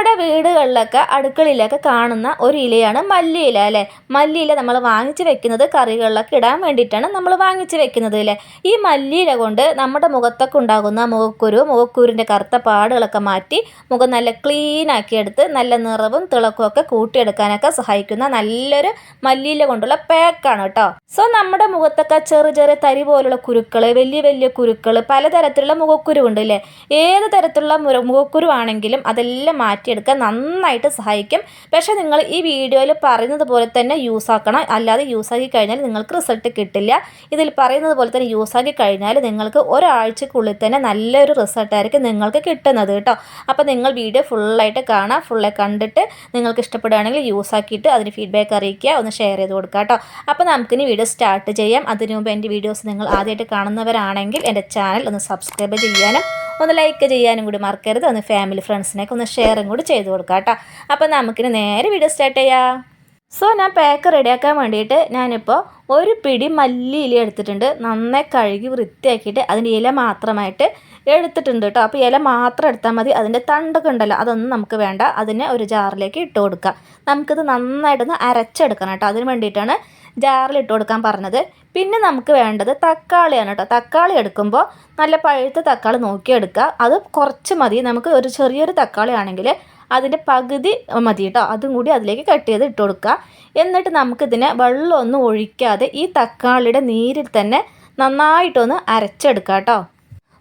നമ്മുടെ വീടുകളിലൊക്കെ അടുക്കളയിലൊക്കെ കാണുന്ന ഒരു ഇലയാണ് മല്ലിയില അല്ലേ? മല്ലിയില നമ്മൾ വാങ്ങിച്ച് വെക്കുന്നത് കറികളിലൊക്കെ ഇടാൻ വേണ്ടിയിട്ടാണ് നമ്മൾ വാങ്ങിച്ച് വെക്കുന്നത് അല്ലേ? ഈ മല്ലിയില കൊണ്ട് നമ്മുടെ മുഖത്തൊക്കെ ഉണ്ടാകുന്ന മുഖക്കുരു മുഖക്കുരുവിന്റെ കറുത്ത പാടുകളൊക്കെ മാറ്റി മുഖം നല്ല ക്ലീൻ ആക്കി എടുത്ത് നല്ല നിറവും തിളക്കവും ഒക്കെ കൂട്ടിയെടുക്കാനൊക്കെ സഹായിക്കുന്ന നല്ലൊരു മല്ലിയില കൊണ്ടുള്ള പാക്കാണ് കേട്ടോ. സോ നമ്മുടെ മുഖത്തൊക്കെ ചെറു ചെറിയ തരി പോലുള്ള കുരുക്കൾ വലിയ വലിയ കുരുക്കൾ പലതരത്തിലുള്ള മുഖക്കുരു ഉണ്ട് അല്ലേ? ഏത് തരത്തിലുള്ള മുഖക്കുരു ആണെങ്കിലും അതെല്ലാം മാറ്റിയെടുക്കാൻ നന്നായിട്ട് സഹായിക്കും. പക്ഷേ നിങ്ങൾ ഈ വീഡിയോയിൽ പറയുന്നത് പോലെ തന്നെ യൂസ് ആക്കണം. അല്ലാതെ യൂസ് ആക്കി കഴിഞ്ഞാൽ നിങ്ങൾക്ക് റിസൾട്ട് കിട്ടില്ല. ഇതിൽ പറയുന്നത് പോലെ തന്നെ യൂസ് ആക്കി കഴിഞ്ഞാൽ നിങ്ങൾക്ക് ഒരാഴ്ചക്കുള്ളിൽ തന്നെ നല്ലൊരു റിസൾട്ടായിരിക്കും നിങ്ങൾക്ക് കിട്ടുന്നത് കേട്ടോ. അപ്പോൾ നിങ്ങൾ വീഡിയോ ഫുള്ളായിട്ട് കാണാം ഫുള്ളെ കണ്ടിട്ട് നിങ്ങൾക്ക് ഇഷ്ടപ്പെടുകയാണെങ്കിൽ യൂസ് ആക്കിയിട്ട് അതിന് ഫീഡ്ബാക്ക് അറിയിക്കുക. ഒന്ന് ഷെയർ ചെയ്ത് കൊടുക്കുക കേട്ടോ. അപ്പോൾ നമുക്കിനി വീഡിയോ സ്റ്റാർട്ട് ചെയ്യാം. അതിനു മുമ്പ് എന്റെ വീഡിയോസ് നിങ്ങൾ ആദ്യമായിട്ട് കാണുന്നവരാണെങ്കിൽ എന്റെ ചാനൽ ഒന്ന് സബ്സ്ക്രൈബ് ചെയ്യാനും ഒന്ന് ലൈക്ക് ചെയ്യാനും കൂടി മറക്കരുത്. ഒന്ന് ഫാമിലി ഫ്രണ്ട്സിനൊക്കെ ഒന്ന് ഷെയറും കൂടി ചെയ്ത് കൊടുക്കാം കേട്ടോ അപ്പോൾ നമുക്കിന് നേരെ വീഡിയോ സ്റ്റാർട്ട് ചെയ്യാം. സോ ഞാൻ പാക്ക് റെഡിയാക്കാൻ വേണ്ടിയിട്ട് ഞാനിപ്പോൾ ഒരു പിടി മല്ലി ഇല എടുത്തിട്ടുണ്ട്. നന്നായി കഴുകി വൃത്തിയാക്കിയിട്ട് അതിന്റെ ഇല മാത്രമായിട്ട് എടുത്തിട്ടുണ്ട് കേട്ടോ അപ്പോൾ ഇല മാത്രം എടുത്താൽ മതി. അതിന്റെ തണ്ടൊക്കെ ഉണ്ടല്ലോ അതൊന്നും നമുക്ക് വേണ്ട. അതിനെ ഒരു ജാറിലേക്ക് ഇട്ട് കൊടുക്കുക നമുക്കിത് നന്നായിട്ടൊന്ന് അരച്ചെടുക്കണം കേട്ടോ അതിന് വേണ്ടിയിട്ടാണ് ജാറിൽ ഇട്ട് കൊടുക്കാൻ പറഞ്ഞത്. പിന്നെ നമുക്ക് വേണ്ടത് തക്കാളിയാണ് കേട്ടോ തക്കാളി എടുക്കുമ്പോൾ നല്ല പഴുത്ത തക്കാളി നോക്കിയെടുക്കുക. അത് കുറച്ച് മതി. നമുക്ക് ഒരു ചെറിയൊരു തക്കാളി ആണെങ്കിൽ അതിന്റെ പകുതി മതി കേട്ടോ. അതും കൂടി അതിലേക്ക് കട്ട് ചെയ്ത് ഇട്ട് കൊടുക്കുക. എന്നിട്ട് നമുക്കിതിനെ വെള്ളമൊന്നും ഒഴിക്കാതെ ഈ തക്കാളിയുടെ നീരിൽ തന്നെ നന്നായിട്ടൊന്ന് അരച്ചെടുക്കാം കേട്ടോ.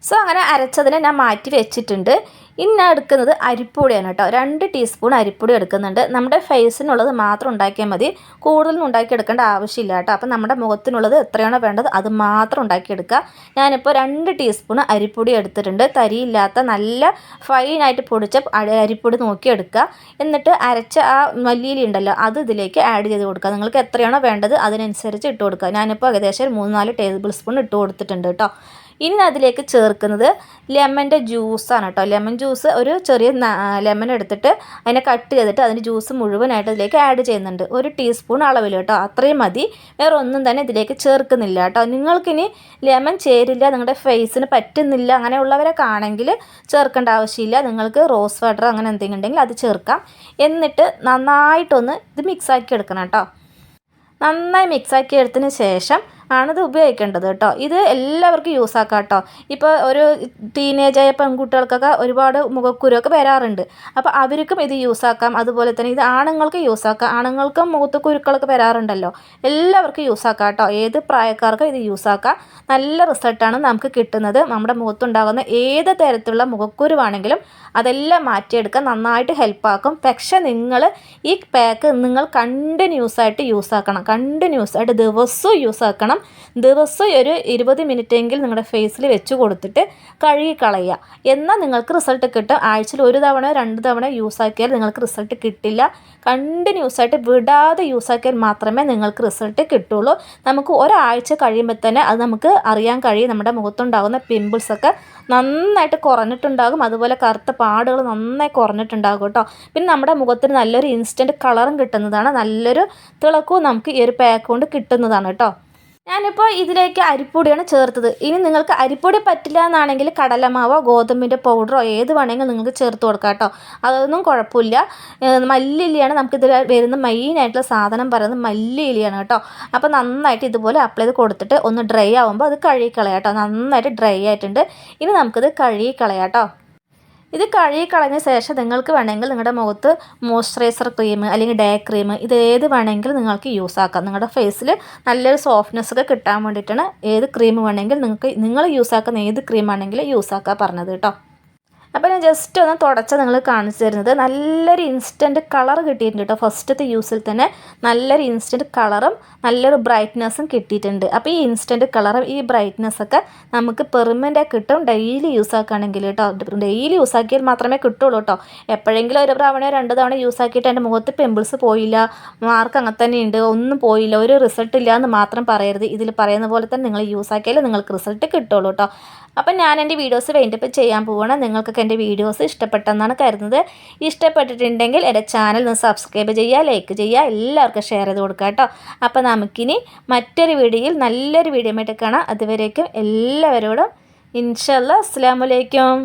സോ അങ്ങനെ അരച്ചതിനെ ഞാൻ മാറ്റി വെച്ചിട്ടുണ്ട്. ഇനി ഞാൻ എടുക്കുന്നത് അരിപ്പൊടിയാണ് കേട്ടോ. രണ്ട് ടീസ്പൂൺ അരിപ്പൊടി എടുക്കുന്നുണ്ട്. നമ്മുടെ ഫേസിനുള്ളത് മാത്രം ഉണ്ടാക്കിയാൽ മതി. കൂടുതലൊന്നും ഉണ്ടാക്കിയെടുക്കേണ്ട ആവശ്യമില്ല കേട്ടോ. അപ്പം നമ്മുടെ മുഖത്തിനുള്ളത് എത്രയാണോ വേണ്ടത് അത് മാത്രം ഉണ്ടാക്കിയെടുക്കുക. ഞാനിപ്പോൾ രണ്ട് ടീസ്പൂൺ അരിപ്പൊടി എടുത്തിട്ടുണ്ട്. തരിയില്ലാത്ത നല്ല ഫൈനായിട്ട് പൊടിച്ച അരിപ്പൊടി നോക്കിയെടുക്കുക. എന്നിട്ട് അരച്ച ആ മല്ലിയില ഉണ്ടല്ലോ അത് ഇതിലേക്ക് ആഡ് ചെയ്ത് കൊടുക്കുക. നിങ്ങൾക്ക് എത്രയാണോ വേണ്ടത് അതിനനുസരിച്ച് ഇട്ട് കൊടുക്കുക. ഞാനിപ്പോൾ ഏകദേശം ഒരു മൂന്ന് നാല് ടേബിൾ സ്പൂൺ ഇട്ട് കൊടുത്തിട്ടുണ്ട് കേട്ടോ. ഇനി അതിലേക്ക് ചേർക്കുന്നത് ലെമന്റെ ജ്യൂസാണ് കേട്ടോ. ലെമൺ ജ്യൂസ് ഒരു ചെറിയ ലെമൺ എടുത്തിട്ട് അതിനെ കട്ട് ചെയ്തിട്ട് അതിന്റെ ജ്യൂസ് മുഴുവനായിട്ട് അതിലേക്ക് ആഡ് ചെയ്യുന്നുണ്ട്. ഒരു ടീസ്പൂൺ അളവിൽ കേട്ടോ. അത്രയും മതി. വേറെ ഒന്നും തന്നെ ഇതിലേക്ക് ചേർക്കുന്നില്ല കേട്ടോ. നിങ്ങൾക്കിനി ലെമൺ ചേരില്ല നിങ്ങളുടെ ഫേസിന് പറ്റുന്നില്ല അങ്ങനെയുള്ളവരൊക്കെ കാണെങ്കിൽ ചേർക്കേണ്ട ആവശ്യമില്ല. നിങ്ങൾക്ക് റോസ് വാട്ടർ അങ്ങനെ എന്തെങ്കിലും ഉണ്ടെങ്കിൽ അത് ചേർക്കാം. എന്നിട്ട് നന്നായിട്ടൊന്ന് ഇത് മിക്സാക്കി എടുക്കണം കേട്ടോ. നന്നായി മിക്സാക്കി എടുത്തതിന് ശേഷം ആണിത് ഉപയോഗിക്കേണ്ടത് കേട്ടോ. ഇത് എല്ലാവർക്കും യൂസ് ആക്കാം കേട്ടോ. ഇപ്പോൾ ഒരു ടീനേജായ പെൺകുട്ടികൾക്കൊക്കെ ഒരുപാട് മുഖക്കുരുവൊക്കെ വരാറുണ്ട്. അപ്പോൾ അവർക്കും ഇത് യൂസ് ആക്കാം. അതുപോലെ തന്നെ ഇത് ആണുങ്ങൾക്ക് യൂസ് ആക്കാം. ആണുങ്ങൾക്കും മുഖത്ത് കുരുക്കളൊക്കെ വരാറുണ്ടല്ലോ. എല്ലാവർക്കും യൂസ് ആക്കാം കേട്ടോ. ഏത് പ്രായക്കാർക്കും ഇത് യൂസ് ആക്കാം. നല്ല റിസൾട്ടാണ് നമുക്ക് കിട്ടുന്നത്. നമ്മുടെ മുഖത്തുണ്ടാകുന്ന ഏത് തരത്തിലുള്ള മുഖക്കുരുവാണെങ്കിലും അതെല്ലാം മാറ്റിയെടുക്കാൻ നന്നായിട്ട് ഹെൽപ്പാക്കും പക്ഷെ നിങ്ങൾ ഈ പാക്ക് നിങ്ങൾ കണ്ടിന്യൂസ് ആയിട്ട് യൂസ് ആക്കണം. കണ്ടിന്യൂസ് ആയിട്ട് ദിവസവും യൂസ് ആക്കണം. ദിവസം ഒരു ഇരുപത് മിനിറ്റെങ്കിലും നിങ്ങളുടെ ഫേസിൽ വെച്ച് കൊടുത്തിട്ട് കഴുകി കളയുക എന്നാൽ നിങ്ങൾക്ക് റിസൾട്ട് കിട്ടും. ആഴ്ചയിൽ ഒരു തവണ രണ്ട് തവണ യൂസ് ആക്കിയാൽ നിങ്ങൾക്ക് റിസൾട്ട് കിട്ടില്ല. കണ്ടിന്യൂസ് ആയിട്ട് വിടാതെ യൂസ് ആക്കിയാൽ മാത്രമേ നിങ്ങൾക്ക് റിസൾട്ട് കിട്ടുള്ളൂ. നമുക്ക് ഒരാഴ്ച കഴിയുമ്പോൾ തന്നെ അത് നമുക്ക് അറിയാൻ കഴിയും. നമ്മുടെ മുഖത്തുണ്ടാകുന്ന പിമ്പിൾസൊക്കെ നന്നായിട്ട് കുറഞ്ഞിട്ടുണ്ടാകും. അതുപോലെ കറുത്ത പാടുകൾ നന്നായി കുറഞ്ഞിട്ടുണ്ടാകും കേട്ടോ. പിന്നെ നമ്മുടെ മുഖത്തിന് നല്ലൊരു ഇൻസ്റ്റന്റ് കളറും കിട്ടുന്നതാണ്. നല്ലൊരു തിളക്കവും നമുക്ക് ഈ ഒരു പാക്ക് കൊണ്ട് കിട്ടുന്നതാണ് കേട്ടോ. ഞാനിപ്പോൾ ഇതിലേക്ക് അരിപ്പൊടിയാണ് ചേർത്തത്. ഇനി നിങ്ങൾക്ക് അരിപ്പൊടി പറ്റില്ല എന്നാണെങ്കിൽ കടലമാവോ ഗോതമ്പിന്റെ പൗഡറോ ഏത് വേണമെങ്കിലും നിങ്ങൾക്ക് ചേർത്ത് കൊടുക്കാം കേട്ടോ. അതൊന്നും കുഴപ്പമില്ല. മല്ലിയിലയാണ് നമുക്കിതിൽ വരുന്ന മെയിനായിട്ടുള്ള സാധനം പറയുന്നത് മല്ലിയിലയാണ് കേട്ടോ. അപ്പോൾ നന്നായിട്ട് ഇതുപോലെ അപ്ലൈ ചെയ്ത് കൊടുത്തിട്ട് ഒന്ന് ഡ്രൈ ആവുമ്പോൾ അത് കഴുകി കളയാം കേട്ടോ. നന്നായിട്ട് ഡ്രൈ ആയിട്ടുണ്ട്. ഇനി നമുക്കിത് കഴുകി കളയാം കേട്ടോ. ഇത് കഴുകി കളഞ്ഞ ശേഷം നിങ്ങൾക്ക് വേണമെങ്കിൽ നിങ്ങളുടെ മുഖത്ത് മോയ്സ്ചറൈസർ ക്രീം അല്ലെങ്കിൽ ഡേ ക്രീം ഇത് ഏത് വേണമെങ്കിലും നിങ്ങൾക്ക് യൂസ് ആക്കാം. നിങ്ങളുടെ ഫേസിൽ നല്ലൊരു സോഫ്റ്റ്നെസ് ഒക്കെ കിട്ടാൻ വേണ്ടിയിട്ടാണ് ഏത് ക്രീം വേണമെങ്കിൽ നിങ്ങൾക്ക് നിങ്ങൾ യൂസ് ആക്കുന്ന ഏത് ക്രീം ആണെങ്കിലും യൂസ് ആക്കാൻ പറഞ്ഞത് കേട്ടോ. അപ്പോൾ ഞാൻ ജസ്റ്റ് ഒന്ന് തുടച്ച നിങ്ങൾ കാണിച്ചു തരുന്നത്. നല്ലൊരു ഇൻസ്റ്റന്റ് കളർ കിട്ടിയിട്ടുണ്ട് കേട്ടോ ഫസ്റ്റത്തെ യൂസിൽ തന്നെ നല്ലൊരു ഇൻസ്റ്റന്റ് കളറും നല്ലൊരു ബ്രൈറ്റ്നെസ്സും കിട്ടിയിട്ടുണ്ട്. അപ്പോൾ ഈ ഇൻസ്റ്റന്റ് കളറും ഈ ബ്രൈറ്റ്നെസ്സൊക്കെ നമുക്ക് പെർമനന്റ് കിട്ടും. ഡെയിലി യൂസ് ആക്കുകയാണെങ്കിൽ കേട്ടോ ഡെയിലി യൂസ് ആക്കിയാൽ മാത്രമേ കിട്ടുള്ളൂ കേട്ടോ എപ്പോഴെങ്കിലും ഒരു പ്രാവണയോ രണ്ട് തവണ യൂസ് ആക്കിയിട്ട് എന്റെ മുഖത്ത് പിമ്പിൾസ് പോയില്ല മാർക്ക് അങ്ങനെ തന്നെ ഉണ്ട് ഒന്നും പോയില്ല ഒരു റിസൾട്ട് ഇല്ല എന്ന് മാത്രം പറയരുത്. ഇതിൽ പറയുന്ന പോലെ തന്നെ നിങ്ങൾ യൂസ് ആക്കിയാലേ നിങ്ങൾക്ക് റിസൾട്ട് കിട്ടുള്ളൂ കേട്ടോ അപ്പം ഞാൻ എന്റെ വീഡിയോസ് വേണ്ടിയപ്പോൾ ചെയ്യാൻ പോവുകയാണ് നിങ്ങൾക്കൊക്കെ എന്റെ വീഡിയോസ് ഇഷ്ടപ്പെട്ടെന്നാണ് കരുതുന്നത്. ഇഷ്ടപ്പെട്ടിട്ടുണ്ടെങ്കിൽ എന്റെ ചാനൽ ഒന്ന് സബ്സ്ക്രൈബ് ചെയ്യുക ലൈക്ക് ചെയ്യുക എല്ലാവർക്കും ഷെയർ ചെയ്ത് കൊടുക്കുക കേട്ടോ. അപ്പോൾ നമുക്കിനി മറ്റൊരു വീഡിയോയിൽ നല്ലൊരു വീഡിയോ ആയിട്ട് കാണാം. അതുവരേക്കും എല്ലാവരോടും ഇൻഷല്ല അസ്സാം വലൈക്കും